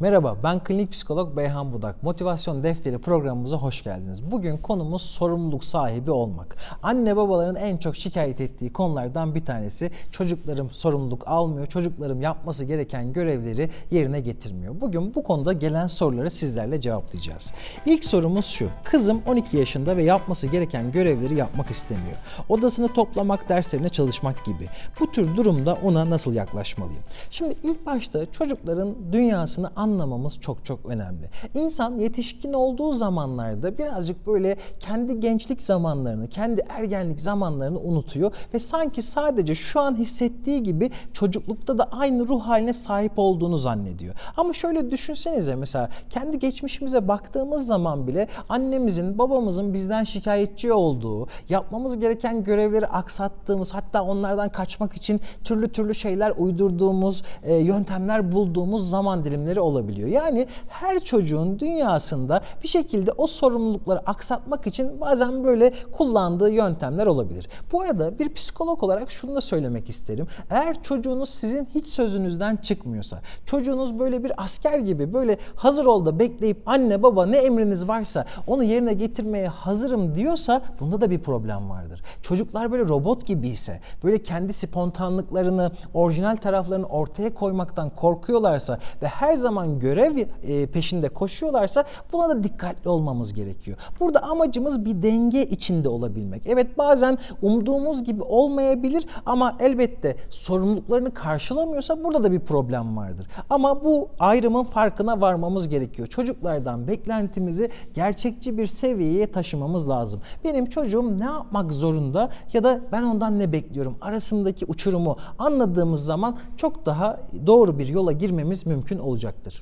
Merhaba, ben klinik psikolog Beyhan Budak. Motivasyon Defteri programımıza hoş geldiniz. Bugün konumuz sorumluluk sahibi olmak. Anne babaların en çok şikayet ettiği konulardan bir tanesi çocuklarım sorumluluk almıyor, çocuklarım yapması gereken görevleri yerine getirmiyor. Bugün bu konuda gelen soruları sizlerle cevaplayacağız. İlk sorumuz şu. Kızım 12 yaşında ve yapması gereken görevleri yapmak istemiyor. Odasını toplamak, derslerine çalışmak gibi. Bu tür durumda ona nasıl yaklaşmalıyım? Şimdi ilk başta çocukların dünyasını anlamamız çok çok önemli. İnsan yetişkin olduğu zamanlarda birazcık böyle kendi gençlik zamanlarını, kendi ergenlik zamanlarını unutuyor ve sanki sadece şu an hissettiği gibi çocuklukta da aynı ruh haline sahip olduğunu zannediyor. Ama şöyle düşünsenize mesela kendi geçmişimize baktığımız zaman bile annemizin, babamızın bizden şikayetçi olduğu, yapmamız gereken görevleri aksattığımız, hatta onlardan kaçmak için türlü türlü şeyler uydurduğumuz, e, yöntemler bulduğumuz zaman dilimleri olabiliyor. Yani her çocuğun dünyasında bir şekilde o sorumlulukları aksatmak için bazen böyle kullandığı yöntemler olabilir. Bu arada bir psikolog olarak şunu da söylemek isterim. Eğer çocuğunuz sizin hiç sözünüzden çıkmıyorsa, çocuğunuz böyle bir asker gibi böyle hazır ol da bekleyip anne baba ne emriniz varsa onu yerine getirmeye hazırım diyorsa bunda da bir problem vardır. Çocuklar böyle robot gibi ise, böyle kendi spontanlıklarını, orijinal taraflarını ortaya koymaktan korkuyorlarsa ve her zaman görev e, peşinde koşuyorlarsa buna da dikkatli olmamız gerekiyor. Burada amacımız bir denge içinde olabilmek. Evet bazen umduğumuz gibi olmayabilir ama elbette sorumluluklarını karşılamıyorsa burada da bir problem vardır. Ama bu ayrımın farkına varmamız gerekiyor. Çocuklardan beklentimizi gerçekçi bir seviyeye taşımamız lazım. Benim çocuğum ne yapmak zorunda ya da ben ondan ne bekliyorum arasındaki uçurumu anladığımız zaman çok daha doğru bir yola girmemiz mümkün olacaktır.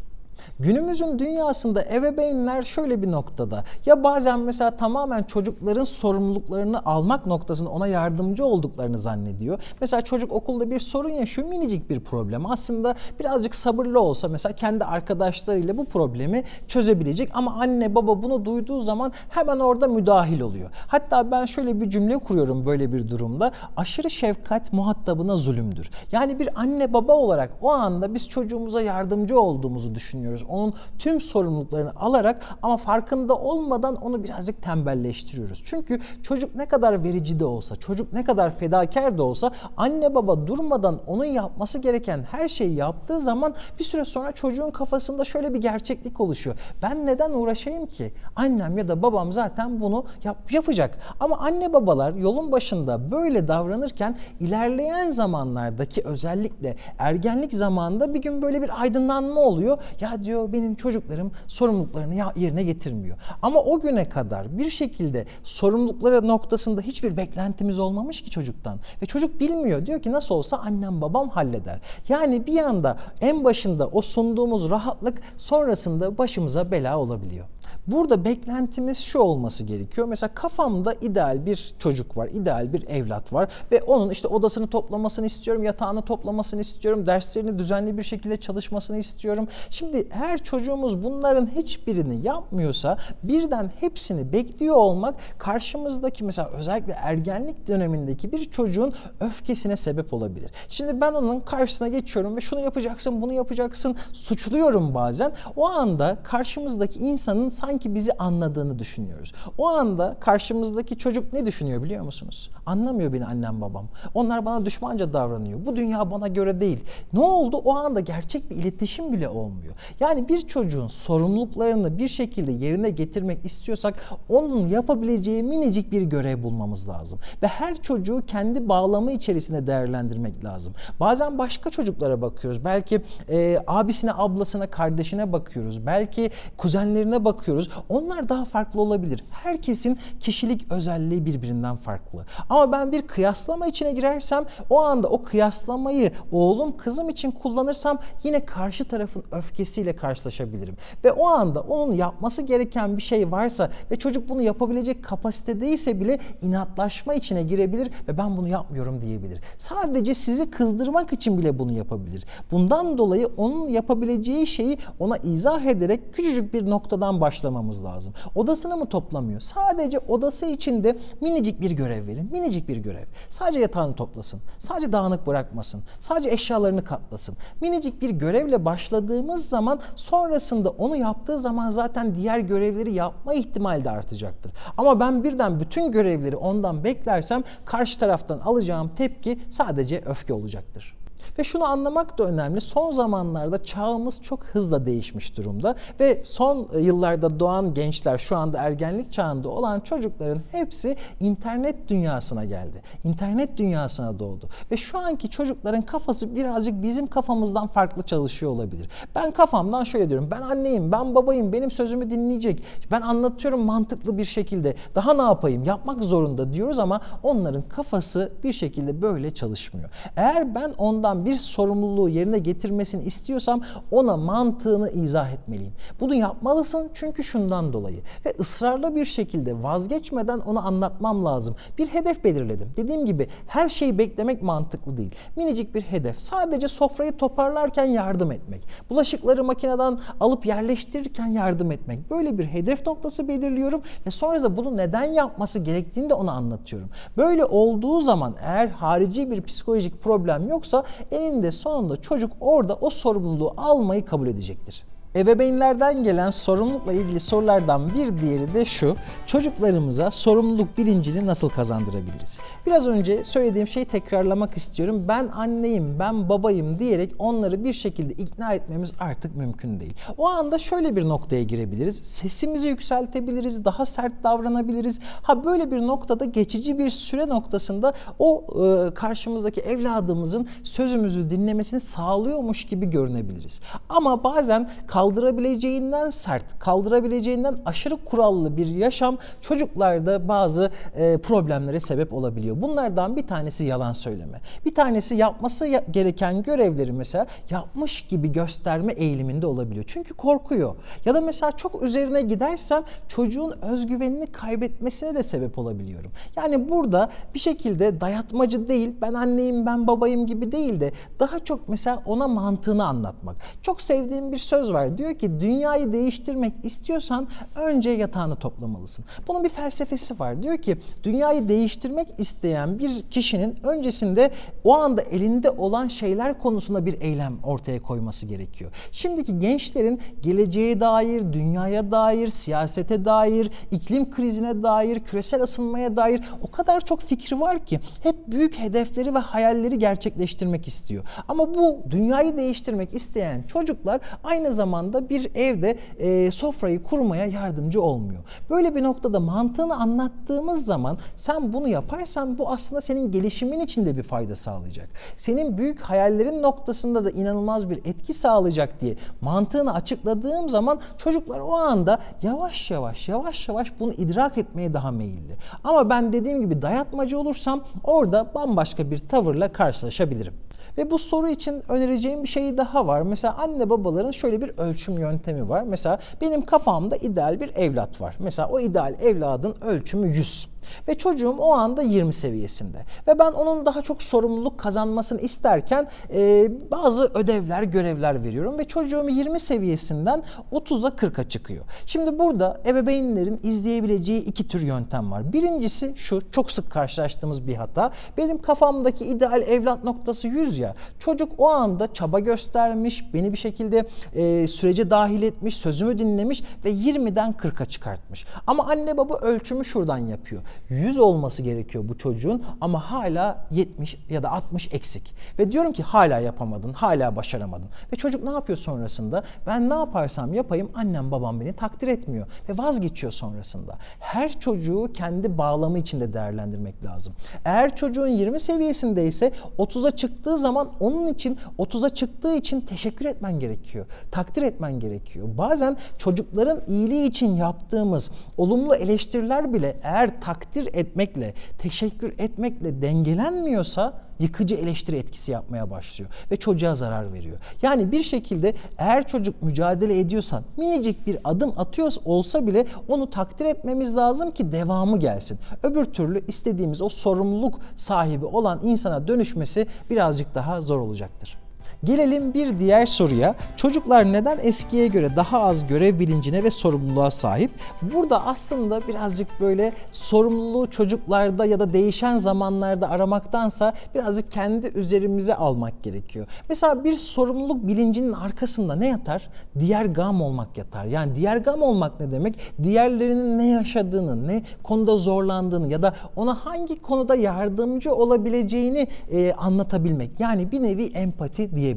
Günümüzün dünyasında ebeveynler şöyle bir noktada ya bazen mesela tamamen çocukların sorumluluklarını almak noktasında ona yardımcı olduklarını zannediyor. Mesela çocuk okulda bir sorun yaşıyor minicik bir problem. Aslında birazcık sabırlı olsa mesela kendi arkadaşlarıyla bu problemi çözebilecek ama anne baba bunu duyduğu zaman hemen orada müdahil oluyor. Hatta ben şöyle bir cümle kuruyorum böyle bir durumda. Aşırı şefkat muhatabına zulümdür. Yani bir anne baba olarak o anda biz çocuğumuza yardımcı olduğumuzu düşünüyoruz onun tüm sorumluluklarını alarak ama farkında olmadan onu birazcık tembelleştiriyoruz. Çünkü çocuk ne kadar verici de olsa, çocuk ne kadar fedakar da olsa anne baba durmadan onun yapması gereken her şeyi yaptığı zaman bir süre sonra çocuğun kafasında şöyle bir gerçeklik oluşuyor. Ben neden uğraşayım ki? Annem ya da babam zaten bunu yap, yapacak. Ama anne babalar yolun başında böyle davranırken ilerleyen zamanlardaki özellikle ergenlik zamanında bir gün böyle bir aydınlanma oluyor. Ya diyor benim çocuklarım sorumluluklarını yerine getirmiyor. Ama o güne kadar bir şekilde sorumlulukları noktasında hiçbir beklentimiz olmamış ki çocuktan. Ve çocuk bilmiyor. Diyor ki nasıl olsa annem babam halleder. Yani bir anda en başında o sunduğumuz rahatlık sonrasında başımıza bela olabiliyor. Burada beklentimiz şu olması gerekiyor. Mesela kafamda ideal bir çocuk var, ideal bir evlat var ve onun işte odasını toplamasını istiyorum, yatağını toplamasını istiyorum, derslerini düzenli bir şekilde çalışmasını istiyorum. Şimdi her çocuğumuz bunların hiçbirini yapmıyorsa birden hepsini bekliyor olmak karşımızdaki mesela özellikle ergenlik dönemindeki bir çocuğun öfkesine sebep olabilir. Şimdi ben onun karşısına geçiyorum ve şunu yapacaksın, bunu yapacaksın suçluyorum bazen. O anda karşımızdaki insanın sanki bizi anladığını düşünüyoruz. O anda karşımızdaki çocuk ne düşünüyor biliyor musunuz? Anlamıyor beni annem babam. Onlar bana düşmanca davranıyor. Bu dünya bana göre değil. Ne oldu? O anda gerçek bir iletişim bile olmuyor. Yani bir çocuğun sorumluluklarını bir şekilde yerine getirmek istiyorsak onun yapabileceği minicik bir görev bulmamız lazım. Ve her çocuğu kendi bağlamı içerisinde değerlendirmek lazım. Bazen başka çocuklara bakıyoruz. Belki e, abisine, ablasına, kardeşine bakıyoruz. Belki kuzenlerine bakıyoruz. Onlar daha farklı olabilir. Herkesin kişilik özelliği birbirinden farklı. Ama ben bir kıyaslama içine girersem o anda o kıyaslamayı oğlum kızım için kullanırsam yine karşı tarafın öfkesiyle karşılaşabilirim. Ve o anda onun yapması gereken bir şey varsa ve çocuk bunu yapabilecek kapasitedeyse bile inatlaşma içine girebilir ve ben bunu yapmıyorum diyebilir. Sadece sizi kızdırmak için bile bunu yapabilir. Bundan dolayı onun yapabileceği şeyi ona izah ederek küçücük bir noktadan başlayabilir başlamamız lazım. Odasını mı toplamıyor? Sadece odası içinde minicik bir görev verin. Minicik bir görev. Sadece yatağını toplasın. Sadece dağınık bırakmasın. Sadece eşyalarını katlasın. Minicik bir görevle başladığımız zaman sonrasında onu yaptığı zaman zaten diğer görevleri yapma ihtimali de artacaktır. Ama ben birden bütün görevleri ondan beklersem karşı taraftan alacağım tepki sadece öfke olacaktır. Ve şunu anlamak da önemli. Son zamanlarda çağımız çok hızla değişmiş durumda ve son yıllarda doğan gençler, şu anda ergenlik çağında olan çocukların hepsi internet dünyasına geldi. İnternet dünyasına doğdu. Ve şu anki çocukların kafası birazcık bizim kafamızdan farklı çalışıyor olabilir. Ben kafamdan şöyle diyorum. Ben anneyim, ben babayım, benim sözümü dinleyecek. Ben anlatıyorum mantıklı bir şekilde. Daha ne yapayım? Yapmak zorunda diyoruz ama onların kafası bir şekilde böyle çalışmıyor. Eğer ben ondan bir sorumluluğu yerine getirmesini istiyorsam ona mantığını izah etmeliyim. Bunu yapmalısın çünkü şundan dolayı. Ve ısrarlı bir şekilde vazgeçmeden ona anlatmam lazım. Bir hedef belirledim. Dediğim gibi her şeyi beklemek mantıklı değil. Minicik bir hedef. Sadece sofrayı toparlarken yardım etmek. Bulaşıkları makineden alıp yerleştirirken yardım etmek. Böyle bir hedef noktası belirliyorum ve sonrasında bunu neden yapması gerektiğini de ona anlatıyorum. Böyle olduğu zaman eğer harici bir psikolojik problem yoksa eninde sonunda çocuk orada o sorumluluğu almayı kabul edecektir. Ebeveynlerden gelen sorumlulukla ilgili sorulardan bir diğeri de şu. Çocuklarımıza sorumluluk bilincini nasıl kazandırabiliriz? Biraz önce söylediğim şeyi tekrarlamak istiyorum. Ben anneyim, ben babayım diyerek onları bir şekilde ikna etmemiz artık mümkün değil. O anda şöyle bir noktaya girebiliriz. Sesimizi yükseltebiliriz, daha sert davranabiliriz. Ha böyle bir noktada geçici bir süre noktasında o e, karşımızdaki evladımızın sözümüzü dinlemesini sağlıyormuş gibi görünebiliriz. Ama bazen kaldırabileceğinden sert, kaldırabileceğinden aşırı kurallı bir yaşam çocuklarda bazı e, problemlere sebep olabiliyor. Bunlardan bir tanesi yalan söyleme. Bir tanesi yapması ya- gereken görevleri mesela yapmış gibi gösterme eğiliminde olabiliyor. Çünkü korkuyor. Ya da mesela çok üzerine gidersem çocuğun özgüvenini kaybetmesine de sebep olabiliyorum. Yani burada bir şekilde dayatmacı değil, ben anneyim, ben babayım gibi değil de daha çok mesela ona mantığını anlatmak. Çok sevdiğim bir söz var. Diyor ki dünyayı değiştirmek istiyorsan önce yatağını toplamalısın. Bunun bir felsefesi var. Diyor ki dünyayı değiştirmek isteyen bir kişinin öncesinde o anda elinde olan şeyler konusunda bir eylem ortaya koyması gerekiyor. Şimdiki gençlerin geleceğe dair, dünyaya dair, siyasete dair, iklim krizine dair, küresel ısınmaya dair o kadar çok fikri var ki hep büyük hedefleri ve hayalleri gerçekleştirmek istiyor. Ama bu dünyayı değiştirmek isteyen çocuklar aynı zamanda bir evde e, sofrayı kurmaya yardımcı olmuyor. Böyle bir noktada mantığını anlattığımız zaman sen bunu yaparsan bu aslında senin gelişimin için de bir fayda sağlayacak. Senin büyük hayallerin noktasında da inanılmaz bir etki sağlayacak diye mantığını açıkladığım zaman çocuklar o anda yavaş yavaş yavaş yavaş bunu idrak etmeye daha meyilli. Ama ben dediğim gibi dayatmacı olursam orada bambaşka bir tavırla karşılaşabilirim. Ve bu soru için önereceğim bir şey daha var. Mesela anne babaların şöyle bir ölçüm yöntemi var. Mesela benim kafamda ideal bir evlat var. Mesela o ideal evladın ölçümü 100. Ve çocuğum o anda 20 seviyesinde. Ve ben onun daha çok sorumluluk kazanmasını isterken e, bazı ödevler, görevler veriyorum. Ve çocuğum 20 seviyesinden 30'a 40'a çıkıyor. Şimdi burada ebeveynlerin izleyebileceği iki tür yöntem var. Birincisi şu, çok sık karşılaştığımız bir hata. Benim kafamdaki ideal evlat noktası 100 ya. Çocuk o anda çaba göstermiş, beni bir şekilde e, sürece dahil etmiş, sözümü dinlemiş ve 20'den 40'a çıkartmış. Ama anne baba ölçümü şuradan yapıyor. 100 olması gerekiyor bu çocuğun ama hala 70 ya da 60 eksik. Ve diyorum ki hala yapamadın, hala başaramadın. Ve çocuk ne yapıyor sonrasında? Ben ne yaparsam yapayım annem babam beni takdir etmiyor ve vazgeçiyor sonrasında. Her çocuğu kendi bağlamı içinde değerlendirmek lazım. Eğer çocuğun 20 seviyesindeyse 30'a çıktığı zaman onun için 30'a çıktığı için teşekkür etmen gerekiyor. Takdir etmen gerekiyor. Bazen çocukların iyiliği için yaptığımız olumlu eleştiriler bile eğer takdir etmekle, teşekkür etmekle dengelenmiyorsa yıkıcı eleştiri etkisi yapmaya başlıyor ve çocuğa zarar veriyor. Yani bir şekilde eğer çocuk mücadele ediyorsa minicik bir adım atıyor olsa bile onu takdir etmemiz lazım ki devamı gelsin. Öbür türlü istediğimiz o sorumluluk sahibi olan insana dönüşmesi birazcık daha zor olacaktır. Gelelim bir diğer soruya. Çocuklar neden eskiye göre daha az görev bilincine ve sorumluluğa sahip? Burada aslında birazcık böyle sorumluluğu çocuklarda ya da değişen zamanlarda aramaktansa birazcık kendi üzerimize almak gerekiyor. Mesela bir sorumluluk bilincinin arkasında ne yatar? Diğer gam olmak yatar. Yani diğer gam olmak ne demek? Diğerlerinin ne yaşadığını, ne konuda zorlandığını ya da ona hangi konuda yardımcı olabileceğini e, anlatabilmek. Yani bir nevi empati diyebiliriz.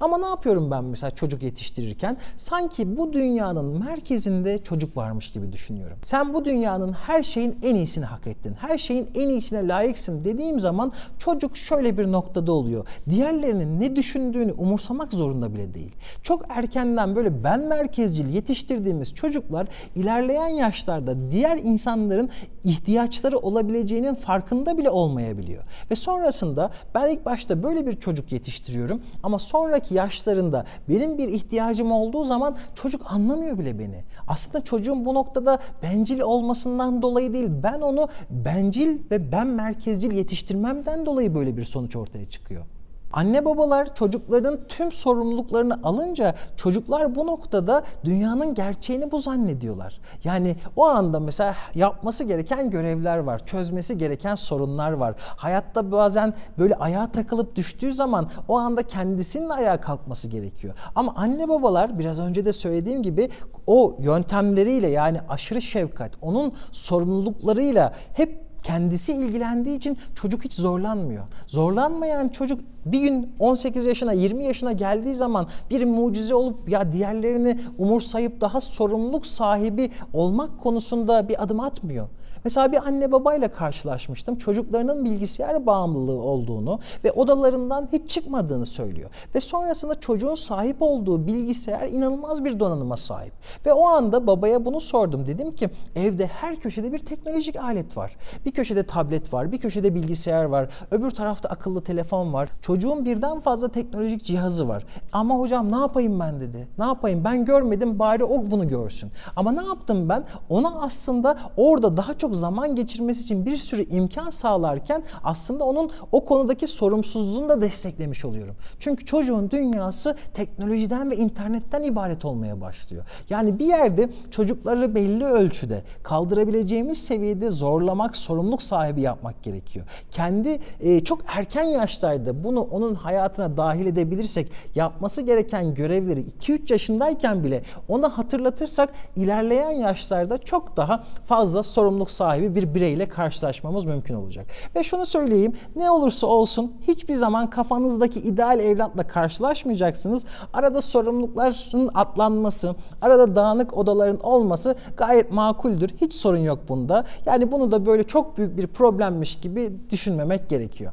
Ama ne yapıyorum ben mesela çocuk yetiştirirken? Sanki bu dünyanın merkezinde çocuk varmış gibi düşünüyorum. Sen bu dünyanın her şeyin en iyisini hak ettin. Her şeyin en iyisine layıksın dediğim zaman çocuk şöyle bir noktada oluyor. Diğerlerinin ne düşündüğünü umursamak zorunda bile değil. Çok erkenden böyle ben merkezcil yetiştirdiğimiz çocuklar ilerleyen yaşlarda diğer insanların ihtiyaçları olabileceğinin farkında bile olmayabiliyor. Ve sonrasında ben ilk başta böyle bir çocuk yetiştiriyorum ama sonraki yaşlarında benim bir ihtiyacım olduğu zaman çocuk anlamıyor bile beni. Aslında çocuğun bu noktada bencil olmasından dolayı değil ben onu bencil ve ben merkezcil yetiştirmemden dolayı böyle bir sonuç ortaya çıkıyor. Anne babalar çocukların tüm sorumluluklarını alınca çocuklar bu noktada dünyanın gerçeğini bu zannediyorlar. Yani o anda mesela yapması gereken görevler var, çözmesi gereken sorunlar var. Hayatta bazen böyle ayağa takılıp düştüğü zaman o anda kendisinin ayağa kalkması gerekiyor. Ama anne babalar biraz önce de söylediğim gibi o yöntemleriyle yani aşırı şefkat, onun sorumluluklarıyla hep kendisi ilgilendiği için çocuk hiç zorlanmıyor. Zorlanmayan çocuk bir gün 18 yaşına 20 yaşına geldiği zaman bir mucize olup ya diğerlerini umursayıp daha sorumluluk sahibi olmak konusunda bir adım atmıyor. Mesela bir anne babayla karşılaşmıştım. Çocuklarının bilgisayar bağımlılığı olduğunu ve odalarından hiç çıkmadığını söylüyor. Ve sonrasında çocuğun sahip olduğu bilgisayar inanılmaz bir donanıma sahip. Ve o anda babaya bunu sordum. Dedim ki evde her köşede bir teknolojik alet var. Bir köşede tablet var, bir köşede bilgisayar var, öbür tarafta akıllı telefon var. Çocuğun birden fazla teknolojik cihazı var. Ama hocam ne yapayım ben dedi. Ne yapayım ben görmedim bari o bunu görsün. Ama ne yaptım ben? Ona aslında orada daha çok zaman geçirmesi için bir sürü imkan sağlarken aslında onun o konudaki sorumsuzluğunu da desteklemiş oluyorum. Çünkü çocuğun dünyası teknolojiden ve internetten ibaret olmaya başlıyor. Yani bir yerde çocukları belli ölçüde kaldırabileceğimiz seviyede zorlamak, sorumluluk sahibi yapmak gerekiyor. Kendi e, çok erken yaşlarda bunu onun hayatına dahil edebilirsek yapması gereken görevleri 2-3 yaşındayken bile ona hatırlatırsak ilerleyen yaşlarda çok daha fazla sorumluluk sahibi bir bireyle karşılaşmamız mümkün olacak. Ve şunu söyleyeyim ne olursa olsun hiçbir zaman kafanızdaki ideal evlatla karşılaşmayacaksınız. Arada sorumlulukların atlanması, arada dağınık odaların olması gayet makuldür. Hiç sorun yok bunda. Yani bunu da böyle çok büyük bir problemmiş gibi düşünmemek gerekiyor.